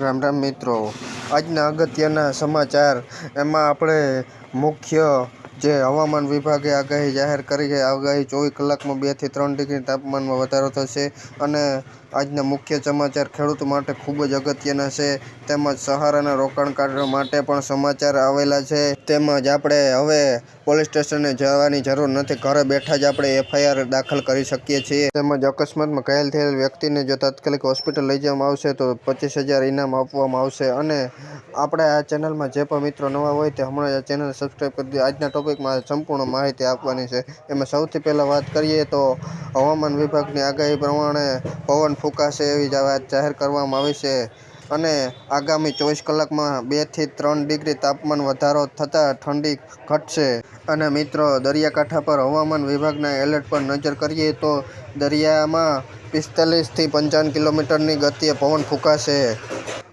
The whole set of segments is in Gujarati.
રામ રામ મિત્રો આજના અગત્યના સમાચાર. એમાં આપણે મુખ્ય જે હવામાન વિભાગે આગાહી જાહેર કરી છે, આગાહી ચોવીસ કલાકમાં બેથી ત્રણ ડિગ્રી તાપમાનમાં વધારો થશે અને આજના મુખ્ય સમાચાર ખેડૂતો માટે ખૂબ જ અગત્યના છે. તેમજ સહારાના રોકાણકારો માટે પણ સમાચાર આવેલા છે. તેમજ આપણે હવે પોલીસ સ્ટેશને જવાની જરૂર નથી, ઘરે બેઠા જ આપણે એફઆઈઆર દાખલ કરી શકીએ છીએ. તેમજ અકસ્માતમાં ઘાયલ થયેલ વ્યક્તિને જો તાત્કાલિક હોસ્પિટલ લઈ જવામાં આવશે તો પચીસ હજાર ઇનામ આપવામાં આવશે. અને આપણે આ ચેનલમાં જે પણ મિત્રો નવા હોય તે હમણાં આ ચેનલ સબસ્ક્રાઈબ કરી દો. આજના ટોપિકમાં સંપૂર્ણ માહિતી આપવાની છે. એમાં સૌથી પહેલાં વાત કરીએ તો હવામાન વિભાગની આગાહી પ્રમાણે પવન ફૂંકાશે એવી વાત જાહેર કરવામાં આવી છે. અને આગામી ચોવીસ કલાકમાં બેથી ત્રણ ડિગ્રી તાપમાન વધારો થતાં ઠંડી ઘટશે. અને મિત્રો, દરિયાકાંઠા પર હવામાન વિભાગના એલર્ટ પર નજર કરીએ તો દરિયામાં પિસ્તાલીસથી પંચાવન કિલોમીટરની ગતિએ પવન ફૂંકાશે.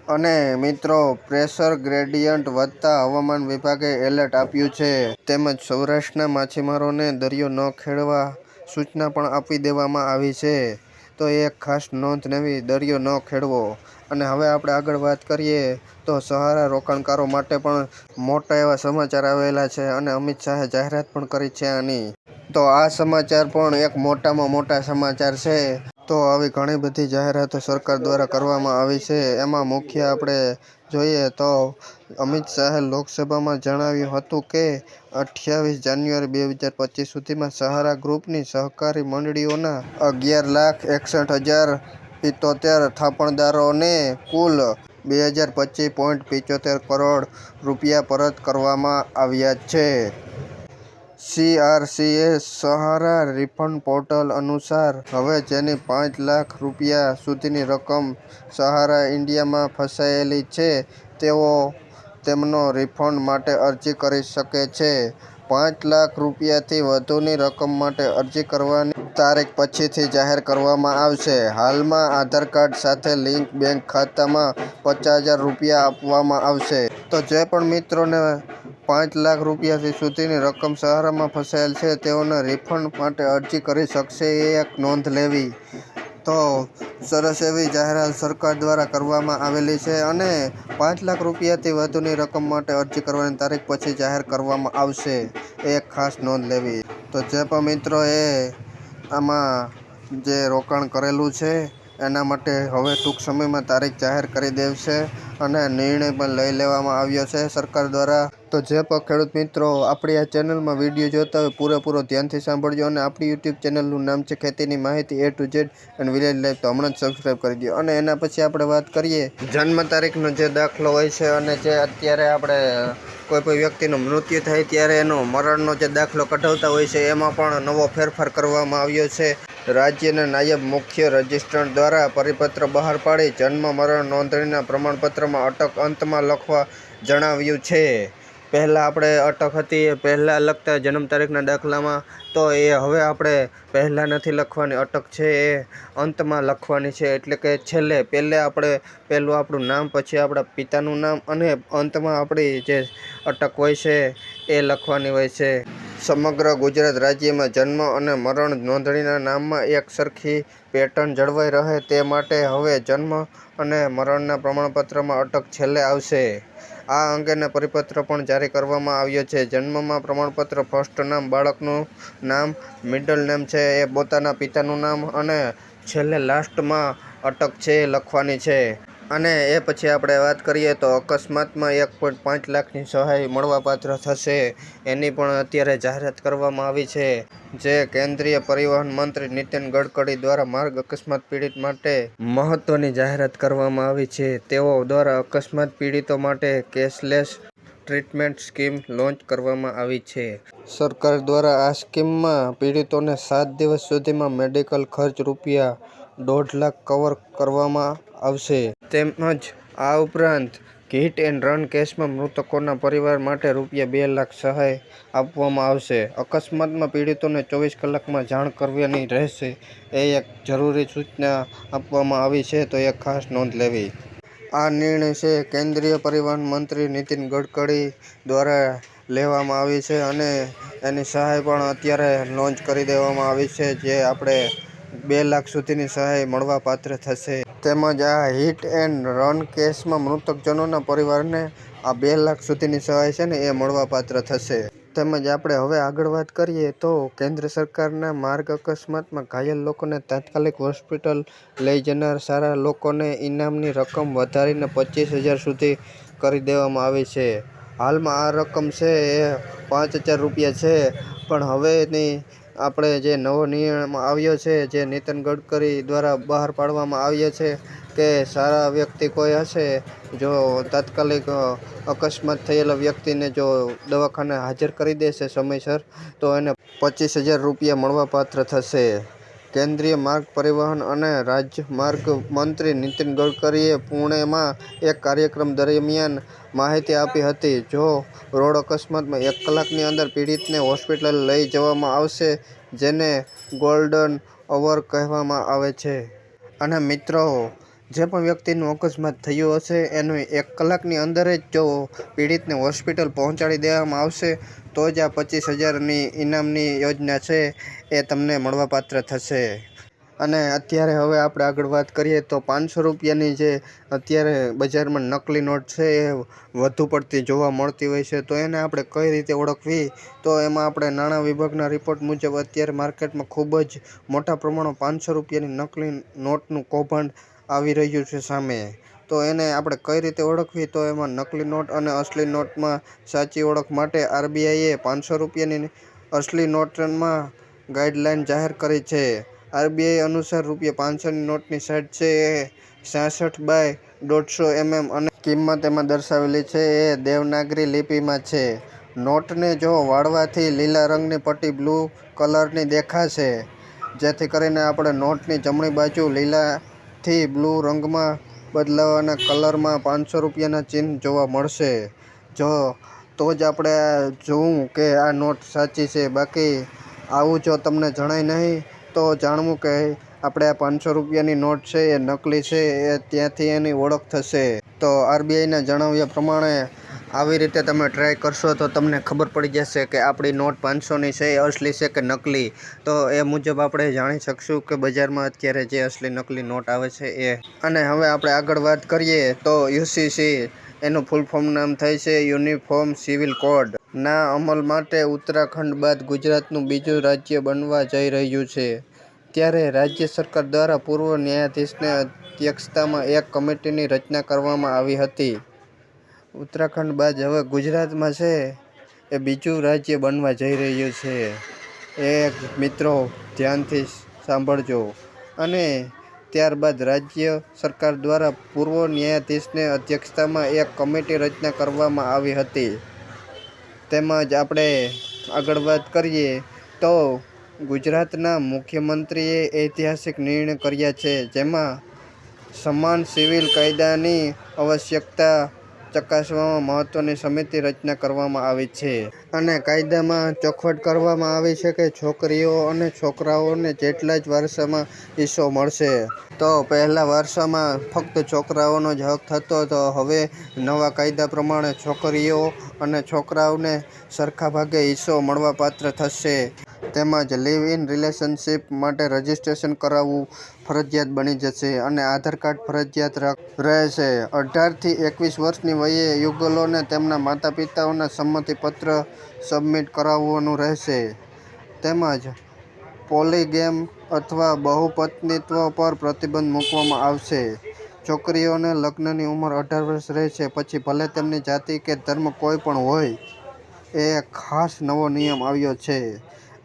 અને મિત્રો, પ્રેશર ગ્રેડિયન્ટ વધતા હવામાન વિભાગે એલર્ટ આપ્યું છે. તેમજ સૌરાષ્ટ્રના માછીમારોને દરિયો ન ખેડવા સૂચના પણ આપી દેવામાં આવી છે. તો એક ખાસ નોંધ લેવી દરિયો ન ખેડવો. અને હવે આપણે આગળ વાત કરીએ તો સહારા રોકાણકારો માટે પણ મોટા એવા સમાચાર આવેલા છે અને અમિત શાહે જાહેરાત પણ કરી છે આની. તો આ સમાચાર પણ એક મોટામાં મોટા સમાચાર છે. તો આવી ઘણી બધી જાહેરાતો સરકાર દ્વારા કરવામાં આવી છે. એમાં મુખ્ય આપણે જોઈએ તો અમિત શાહે લોકસભામાં જણાવ્યું હતું કે, અઠ્યાવીસ જાન્યુઆરી બે હજાર પચીસ સુધીમાં સહારા ગ્રુપની સહકારી મંડળીઓના અગિયાર લાખ એકસઠ હજાર પિત્તોતેર થાપણદારોને કુલ બે હજાર પચીસ પોઈન્ટ પિત્તોતેર કરોડ રૂપિયા પરત કરવામાં આવ્યા છે. સીઆરસીએ સહારા રિફંડ પોર્ટલ અનુસાર હવે જેની પાંચ લાખ રૂપિયા સુધીની રકમ સહારા ઇન્ડિયામાં ફસાયેલી છે, તેઓ તેમનો રિફંડ માટે અરજી કરી શકે છે. પાંચ લાખ રૂપિયાથી વધુની રકમ માટે અરજી કરવાની તારીખ પછીથી જાહેર કરવામાં આવશે. હાલમાં આધાર કાર્ડ સાથે લિંક બેંક ખાતામાં પચાસ હજાર રૂપિયા આપવામાં આવશે. તો જે પણ મિત્રોને પાંચ લાખ રૂપિયાથી સુધીની રકમ સહારામાં ફસાયેલ છે. તેઓને રિફંડ માટે અરજી કરી શકશે એ એક નોંધ લેવી. તો સરસ એવી જાહેરાત સરકાર દ્વારા કરવામાં આવેલી છે અને પાંચ લાખ રૂપિયાથી વધુની રકમ માટે અરજી કરવાની તારીખ પછી જાહેર કરવામાં આવશે એ એક ખાસ નોંધ લેવી. તો જે પણ મિત્રોએ આમાં જે રોકાણ કરેલું છે એના માટે હવે ટૂંક સમયમાં તારીખ જાહેર કરી દેવશે અને નિર્ણય પણ લઈ લેવામાં આવ્યો છે સરકાર દ્વારા. તો જે પણ ખેડૂત મિત્રો આપણી આ ચેનલમાં વીડિયો જોતા હોય પૂરેપૂરો ધ્યાનથી સાંભળજો અને આપણી યુટ્યુબ ચેનલનું નામ છે ખેતીની માહિતી એ ટુ ઝેડ અને વિલેજ લાઈફ તો હમણાં જ સબસ્ક્રાઈબ કરી દો. અને એના પછી આપણે વાત કરીએ જન્મ તારીખનો જે દાખલો હોય છે અને જે અત્યારે આપણે કોઈ કોઈ વ્યક્તિનું મૃત્યુ થાય ત્યારે એનો મરણનો જે દાખલો કઢાવતા હોય છે એમાં પણ નવો ફેરફાર કરવામાં આવ્યો છે. રાજ્યના નાયબ મુખ્ય રજિસ્ટ્રાર દ્વારા પરિપત્ર બહાર પાડી જન્મ, મરણ નોંધણીના પ્રમાણપત્રમાં અટક અંતમાં લખવા જણાવ્યું છે. પહેલાં આપણે અટક હતી, એ પહેલાં લખતા જન્મ તારીખના દાખલામાં તો એ હવે આપણે પહેલાં નથી લખવાની, અટક છે એ અંતમાં લખવાની છે. એટલે કે છેલ્લે, પહેલે આપણે પહેલું આપણું નામ, પછી આપણા પિતાનું નામ અને અંતમાં આપણી જે અટક હોય છે એ લખવાની હોય છે. સમગ્ર ગુજરાત રાજ્યમાં જન્મ અને મરણ નોંધણીના નામમાં એક સરખી પેટર્ન જળવાઈ રહે તે માટે હવે જન્મ અને મરણના પ્રમાણપત્રમાં અટક છેલ્લે આવશે. આ અંગેના પરિપત્ર પણ જારી કરવામાં આવ્યો છે. જન્મમાં પ્રમાણપત્ર ફર્સ્ટ નામ, બાળકનું નામ, મિડલ નેમ છે, એ પોતાના પિતાનું નામ અને છેલ્લે લાસ્ટમાં અટક છે લખવાની છે. અને એ પછી આપણે વાત કરીએ તો અકસ્માતમાં એક પોઈન્ટ પાંચ લાખની સહાય મળવાપાત્ર થશે. એની પણ અત્યારે જાહેરાત કરવામાં આવી છે. જે કેન્દ્રીય પરિવહન મંત્રી નીતિન ગડકરી દ્વારા માર્ગ અકસ્માત પીડિત માટે મહત્વની જાહેરાત કરવામાં આવી છે. તેઓ દ્વારા અકસ્માત પીડિતો માટે કેશલેસ ટ્રીટમેન્ટ સ્કીમ લોન્ચ કરવામાં આવી છે. સરકાર દ્વારા આ સ્કીમમાં પીડિતોને સાત દિવસ સુધીમાં મેડિકલ ખર્ચ રૂપિયા દોઢ લાખ કવર કરવામાં આવશે. તેમજ આ ઉપરાંત હિટ એન્ડ રન કેસમાં મૃતકોના પરિવાર માટે રૂપિયા બે લાખ સહાય આપવામાં આવશે. અકસ્માતમાં પીડિતોને ચોવીસ કલાકમાં જાણ કરવાની રહેશે. એ એક જરૂરી સૂચના આપવામાં આવી છે, તો એક ખાસ નોંધ લેવી. આ નિર્ણય છે, કેન્દ્રીય પરિવહન મંત્રી નીતિન ગડકરી દ્વારા લેવામાં આવી છે અને એની સહાય પણ અત્યારે લોન્ચ કરી દેવામાં આવી છે, જે આપણે બે લાખ સુધીની સહાય મળવાપાત્ર થશે. તેમજ આ હિટ એન્ડ રન કેસમાં મૃતકજનોના પરિવારને આ બે લાખ સુધીની સહાય છે ને એ મળવાપાત્ર થશે. તેમજ આપણે હવે આગળ વાત કરીએ તો કેન્દ્ર સરકારના માર્ગ અકસ્માતમાં ઘાયલ લોકોને તાત્કાલિક હોસ્પિટલ લઈ જનાર સારા લોકોને ઇનામની રકમ વધારીને પચીસ હજાર સુધી કરી દેવામાં આવી છે. હાલમાં આ રકમ છે એ પાંચ હજાર રૂપિયા છે. પણ હવેની આપણે જે નવો નિયમ આવ્યો છે, જે નીતિન ગડકરી દ્વારા બહાર પાડવામાં આવ્યો છે કે સારા વ્યક્તિ કોઈ હશે? જો તાત્કાલિક અકસ્માત થયેલા વ્યક્તિને જો દવાખાને હાજર કરી દેશે સમયસર, તો એને પચીસ હજાર રૂપિયા મળવાપાત્ર થશે. કેન્દ્રીય માર્ગ પરિવહન અને રાજમાર્ગ મંત્રી નીતિન ગડકરીએ પુણેમાં એક કાર્યક્રમ દરમિયાન માહિતી આપી હતી. જો રોડ અકસ્માતમાં એક કલાકની અંદર પીડિતને હોસ્પિટલ લઈ જવામાં આવશે, જેને ગોલ્ડન અવર કહેવામાં આવે છે. અને મિત્રો, જે પણ વ્યક્તિનું અકસ્માત થયું હશે, એનું એક કલાકની અંદર જ જો પીડિતને હોસ્પિટલ પહોંચાડી દેવામાં આવશે તો જ આ પચીસ હજારની ઇનામની યોજના છે એ તમને મળવાપાત્ર થશે. અને અત્યારે હવે આપણે આગળ વાત કરીએ તો પાંચસો રૂપિયાની જે અત્યારે બજારમાં નકલી નોટ છે એ વધુ પડતી જોવા મળતી હોય છે, તો એને આપણે કઈ રીતે ઓળખવી? તો એમાં આપણે નાણાં વિભાગના રિપોર્ટ મુજબ અત્યારે માર્કેટમાં ખૂબ જ મોટા પ્રમાણમાં પાંચસો રૂપિયાની નકલી નોટનું કૌભાંડ આવી રહ્યું છે સામે. તો એને આપણે કઈ રીતે ઓળખવી તો એમાં નકલી નોટ અને અસલી નોટમાં સાચી ઓળખ માટે આરબીઆઈએ પાંચસો રૂપિયાની અસલી નોટમાં ગાઈડલાઇન જાહેર કરી છે. આરબીઆઈ અનુસાર રૂપિયા પાંચસોની નોટની સાઇઝ છે એ છાસઠ બાય દોઢસો એમએમ અને કિંમત એમાં દર્શાવેલી છે એ દેવનાગરી લિપિમાં છે. નોટને જો વાળવાથી લીલા રંગની પટ્ટી બ્લુ કલરની દેખાશે, જેથી કરીને આપણે નોટની જમણી બાજુ લીલાથી બ્લુ રંગમાં બદલાવાના કલરમાં પાંચસો રૂપિયાના ચિહ્ન જોવા મળશે. જો, તો જ આપણે જોવું કે આ નોટ સાચી છે. બાકી, આવું જો તમને જણાય નહીં, તો જાણવું કે આપણે આ પાંચસો રૂપિયાની નોટ છે, એ નકલી છે, એ ત્યાંથી એની ઓળખ થશે. તો આરબીઆઈના જણાવ્યા પ્રમાણે આવી રીતે તમે ટ્રાય કરશો તો તમને ખબર પડી જશે કે આપણી નોટ પાંચસોની છે, એ અસલી છે કે નકલી? તો એ મુજબ આપણે જાણી શકશું કે બજારમાં અત્યારે જે અસલી નકલી નોટ આવે છે એ. અને હવે આપણે આગળ વાત કરીએ તો યુસીસી, એનું ફૂલ ફોર્મ નામ થાય છે યુનિફોર્મ સિવિલ કોડ ના અમલ માટે ઉત્તરાખંડ બાદ ગુજરાતનું બીજું રાજ્ય બનવા જઈ રહ્યું છે. ત્યારે રાજ્ય સરકાર દ્વારા પૂર્વ ન્યાયાધીશને અધ્યક્ષતામાં એક કમિટીની રચના કરવામાં આવી હતી. ઉત્તરાખંડ બાદ હવે ગુજરાતમાં છે એ બીજું રાજ્ય બનવા જઈ રહ્યું છે. એ મિત્રો ધ્યાનથી સાંભળજો. અને ત્યારબાદ રાજ્ય સરકાર દ્વારા પૂર્વ ન્યાયાધીશને અધ્યક્ષતામાં એક કમિટી રચના કરવામાં આવી હતી. તેમજ આપણે આગળ વાત કરીએ તો ગુજરાતના મુખ્યમંત્રીએ ઐતિહાસિક નિર્ણય કર્યા છે, જેમાં સમાન સિવિલ કાયદાની આવશ્યકતા ચકાસવામાં મહત્વની સમિતિ રચના કરવામાં આવી છે અને કાયદામાં ચોખવટ કરવામાં આવી છે કે છોકરીઓ અને છોકરાઓને જેટલા જ વારસામાં હિસ્સો મળશે. તો પહેલા વારસામાં ફક્ત છોકરાઓનો જ હક થતો, તો હવે નવા કાયદા પ્રમાણે છોકરીઓ અને છોકરાઓને સરખા ભાગે હિસ્સો મળવાપાત્ર થશે. તેમજ લિવ ઇન રિલેશનશિપ માટે રજિસ્ટ્રેશન કરાવવું ફરજિયાત બની જશે અને આધાર કાર્ડ ફરજિયાત રહેશે. અઢારથી એકવીસ વર્ષની વયે યુગલોને તેમના માતા પિતાઓના સંમતિપત્ર સબમિટ કરાવવાનું રહેશે. તેમજ પોલીગેમ અથવા બહુપત્નીત્વ પર પ્રતિબંધ મૂકવામાં આવશે. છોકરીઓને લગ્નની ઉંમર અઢાર વર્ષ રહેશે, પછી ભલે તેમની જાતિ કે ધર્મ કોઈ પણ હોય, એ ખાસ નવો નિયમ આવ્યો છે.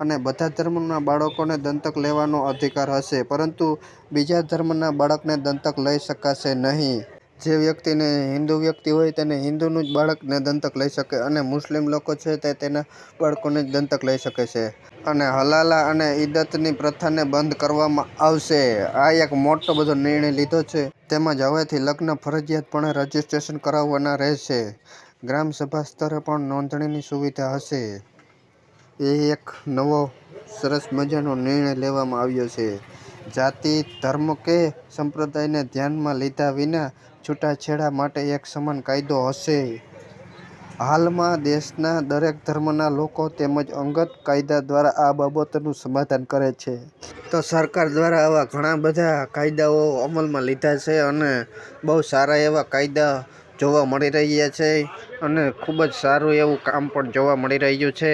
અને બધા ધર્મના બાળકોને દંતક લેવાનો અધિકાર હશે, પરંતુ બીજા ધર્મના બાળકને દંતક લઈ શકાશે નહીં. જે વ્યક્તિને હિન્દુ વ્યક્તિ હોય તેને હિન્દુનું જ બાળકને દંતક લઈ શકે અને મુસ્લિમ લોકો છે તે તેના બાળકોને જ દંતક લઈ શકે છે. અને હલાલા અને ઈદતની પ્રથાને બંધ કરવામાં આવશે. આ એક મોટો બધો નિર્ણય લીધો છે. તેમજ હવેથી લગ્ન ફરજિયાતપણે રજિસ્ટ્રેશન કરાવવાના રહેશે. ગ્રામસભા સ્તરે પણ નોંધણીની સુવિધા હશે. એ એક નવો સરસ મજાનો નિર્ણય લેવામાં આવ્યો છે જાતિ, ધર્મ કે સંપ્રદાયને ધ્યાનમાં લીધા વિના છૂટાછેડા માટે એક સમાન કાયદો હશે હાલમાં દેશના દરેક ધર્મના લોકો તેમજ અંગત કાયદા દ્વારા આ બાબતોનું સમાધાન કરે છે. તો સરકાર દ્વારા આવા ઘણા બધા કાયદાઓ અમલમાં લીધા છે અને બહુ સારા એવા કાયદા જોવા મળી રહ્યા છે અને ખૂબ જ સારું એવું કામ પણ જોવા મળી રહ્યું છે.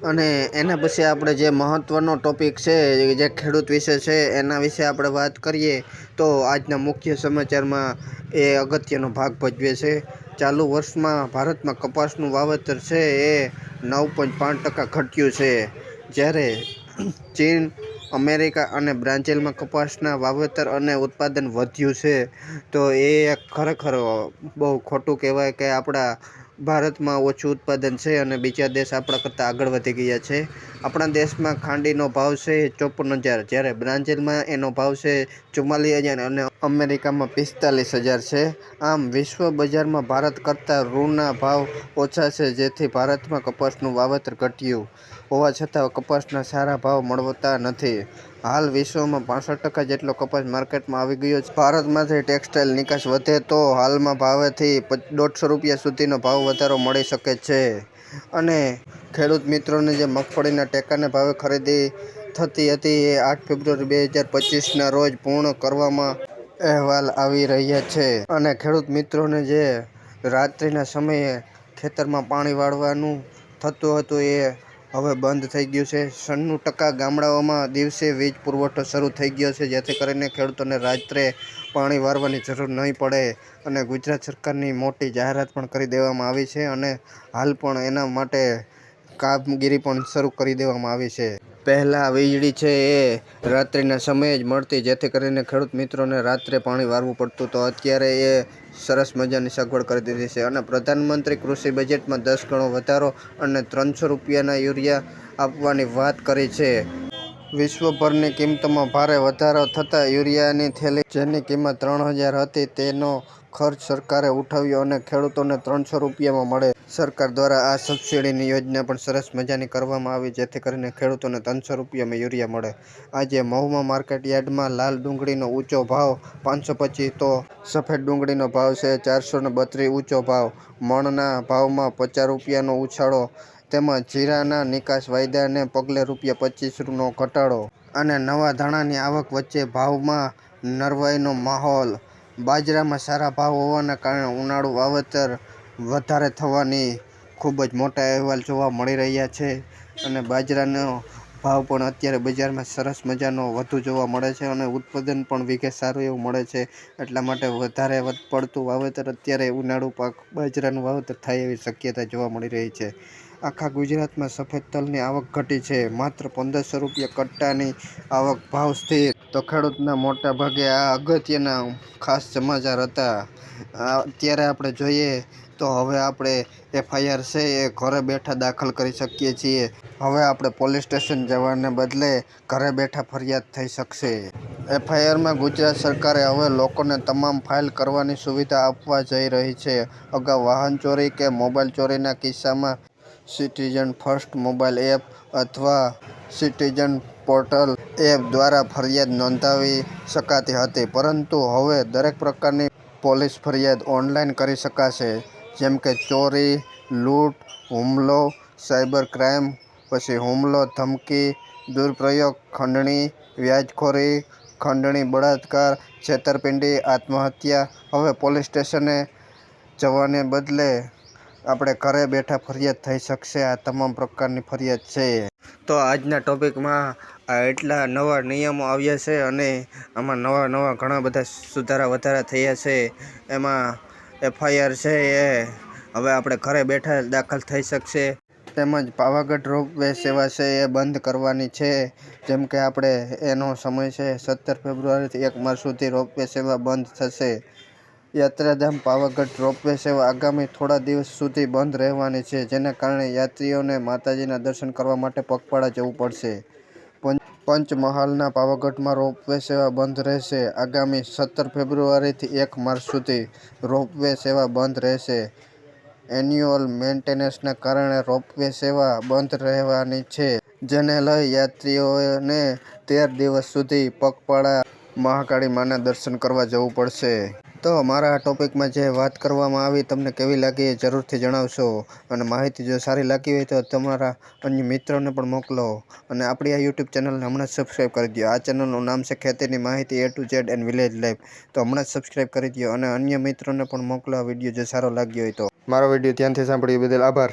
અને એના પછી આપણે જે મહત્ત્વનો ટોપિક છે જે ખેડૂત વિશે છે એના વિશે આપણે વાત કરીએ તો આજના મુખ્ય સમાચારમાં એ અગત્યનો ભાગ ભજવે છે. ચાલુ વર્ષમાં ભારતમાં કપાસનું વાવેતર છે એ નવ પોઈન્ટ પાંચ ટકા ઘટ્યું છે જ્યારે ચીન, અમેરિકા અને બ્રાઝિલમાં કપાસના વાવેતર અને ઉત્પાદન વધ્યું છે. તો એ ખરેખર બહુ ખોટું કહેવાય કે આપણા ભારતમાં ઓછું ઉત્પાદન છે અને બીજા દેશ આપણા કરતાં આગળ વધી ગયા છે. આપણા દેશમાં ખાંડીનો ભાવ છે ચોપન હજાર જ્યારે બ્રાઝિલમાં એનો ભાવ છે ચુમ્માલીસ હજાર અને અમેરિકામાં પિસ્તાલીસ હજાર છે. આમ વિશ્વ બજારમાં ભારત કરતાં રૂના ભાવ ઓછા છે, જેથી ભારતમાં કપાસનું વાવેતર ઘટ્યું હોવા છતાં કપાસના સારા ભાવ મળતા નથી. હાલ વિશ્વમાં પાંસઠ ટકા જેટલો કપાસ માર્કેટમાં આવી ગયો છે. ભારતમાંથી ટેક્સટાઇલ નિકાસ વધે તો હાલમાં ભાવેથી દોઢસો રૂપિયા સુધીનો ભાવ વધારો મળી શકે છે. અને ખેડૂત મિત્રોને જે મગફળીના ટેકાના ભાવે ખરીદી થતી હતી એ આઠ ફેબ્રુઆરી બે હજાર પચીસના રોજ પૂર્ણ કરવામાં અહેવાલ આવી રહ્યા છે. અને ખેડૂત મિત્રોને જે રાત્રિના સમયે ખેતરમાં પાણી વાળવાનું થતું હતું એ હવે બંધ થઈ ગયું છે. સન્નું ટકા ગામડાઓમાં દિવસે વીજ પુરવઠો શરૂ થઈ ગયો છે, જેથી કરીને ખેડૂતોને રાત્રે પાણી વારવાની જરૂર નહીં પડે અને ગુજરાત સરકારની મોટી જાહેરાત પણ કરી દેવામાં આવી છે અને હાલ પણ એના માટે કામગીરી પણ શરૂ કરી દેવામાં આવી છે. પહેલા વીજળી છે એ રાત્રિના સમયે જ મળતી, જેથી કરીને ખેડૂત મિત્રોને રાત્રે પાણી વારવું પડતું તો અત્યારે એ સરસ મજાની સગવડ કરી દીધી છે અને પ્રધાનમંત્રી કૃષિ બજેટમાં દસ ગણો વધારો અને ત્રણસો રૂપિયાના યુરિયા આપવાની વાત કરી છે. વિશ્વભરની કિંમતમાં ભારે વધારો થતાં યુરિયાની થેલી, જેની કિંમત ત્રણ હજાર હતી, તેનો ખર્ચ સરકારે ઉઠાવ્યો અને ખેડૂતોને ત્રણસો રૂપિયામાં મળે. સરકાર દ્વારા આ સબસિડીની યોજના પણ સરસ મજાની કરવામાં આવી, જેથી કરીને ખેડૂતોને ત્રણસો રૂપિયામાં યુરિયા મળે. આજે મહુમા માર્કેટ યાર્ડમાં લાલ ડુંગળીનો ઊંચો ભાવ પાંચસો પચીસ, તો સફેદ ડુંગળીનો ભાવ છે ચારસો ને બત્રીસ ઊંચો ભાવ. મણના ભાવમાં પચાસ રૂપિયાનો ઉછાળો તેમજ જીરાના નિકાસ વાયદાને પગલે રૂપિયા પચીસનો ઘટાડો. અને નવા ધાણાની આવક વચ્ચે ભાવમાં નરવાઈનો માહોલ. બાજરામાં સારા ભાવ હોવાના કારણે ઉનાળુ વાવેતર વધારે થવાની ખૂબ જ મોટા અહેવાલ જોવા મળી રહ્યા છે અને બાજરાનો ભાવ પણ અત્યારે બજારમાં સરસ મજાનો વધુ જોવા મળે છે અને ઉત્પાદન પણ વીઘે સારું એવું મળે છે એટલા માટે વધારે પડતું વાવેતર અત્યારે ઉનાળુ પાક બાજરાનું વાવેતર થાય એવી શક્યતા જોવા મળી રહી છે. આખા ગુજરાતમાં સફેદ તલની આવક ઘટી છે માત્ર પંદરસો રૂપિયા કટ્ટાની આવક ભાવ સ્થિર. તો ખેડૂતના મોટા ભાગે આ અગત્યના ખાસ સમાચાર હતા. અત્યારે આપણે જોઈએ તો હવે આપણે એફઆઈઆર છે એ ઘરે બેઠા દાખલ કરી શકીએ છીએ. હવે આપણે પોલીસ સ્ટેશન જવાને બદલે ઘરે બેઠા ફરિયાદ થઈ શકશે. એફઆઈઆરમાં ગુજરાત સરકારે હવે લોકોને તમામ ફાઇલ કરવાની સુવિધા આપવા જઈ રહી છે. અગાઉ વાહન ચોરી કે મોબાઈલ ચોરીના કિસ્સામાં સિટીઝન ફર્સ્ટ મોબાઈલ એપ અથવા સિટીઝન પોર્ટલ એપ દ્વારા ફરિયાદ નોંધાવી શકાતી હતી. પરંતુ હવે દરેક પ્રકારની પોલીસ ફરિયાદ ઓનલાઈન કરી શકાશે જેમ કે ચોરી, લૂંટ, હુમલો, સાયબર ક્રાઇમ પછી હુમલો, ધમકી, દુરુપયોગ, ખંડણી, વ્યાજખોરી, ખંડણી, બળાત્કાર, છેતરપિંડી, આત્મહત્યા. હવે પોલીસ સ્ટેશને જવાને બદલે આપણે ઘરે બેઠા ફરિયાદ થઈ શકશે આ તમામ પ્રકારની ફરિયાદ છે. તો આજના ટોપિકમાં આ એટલા નવા નિયમો આવ્યા છે અને આમાં નવા નવા ઘણા બધા સુધારા વધારા થયા છે. એમાં એફઆઈઆર છે એ હવે આપણે ઘરે બેઠા દાખલ થઈ શકશે. તેમજ પાવાગઢ રોપવે સેવા છે એ બંધ કરવાની છે જેમ કે આપણે એનો સમય છે સત્તર ફેબ્રુઆરીથી એક માર્ચ સુધી રોપવે સેવા બંધ થશે. યાત્રાધામ પાવાગઢ રોપવે સેવા આગામી થોડા દિવસ સુધી બંધ રહેવાની છે, જેના કારણે યાત્રીઓને માતાજીના દર્શન કરવા માટે પગપાળા જવું પડશે. પંચમહાલના પાવાગઢમાં રોપવે સેવા બંધ રહેશે આગામી સત્તર ફેબ્રુઆરીથી એક માર્ચ સુધી રોપવે સેવા બંધ રહેશે. એન્યુઅલ મેન્ટેનન્સના કારણે રોપવે સેવા બંધ રહેવાની છે. જેને લઈ યાત્રીઓને તેર દિવસ સુધી પગપાળા મહાકાળી માના દર્શન કરવા જવું પડશે. તો મારા આ ટોપિકમાં જે વાત કરવામાં આવી, તમને કેવી લાગી એ જરૂરથી જણાવશો. અને માહિતી જો સારી લાગી હોય તો તમારા અન્ય મિત્રોને પણ મોકલો. અને આપણી આ યુટ્યુબ ચેનલને હમણાં જ સબસ્ક્રાઈબ કરી દો આ ચેનલનું નામ છે ખેતીની માહિતી A to Z and village life તો હમણાં જ સબસ્ક્રાઈબ કરી દો અને અન્ય મિત્રોને પણ મોકલો આ વીડિયો જો સારો લાગ્યો હોય તો. મારો વીડિયો ધ્યાનથી સાંભળ્યો બદલ આભાર.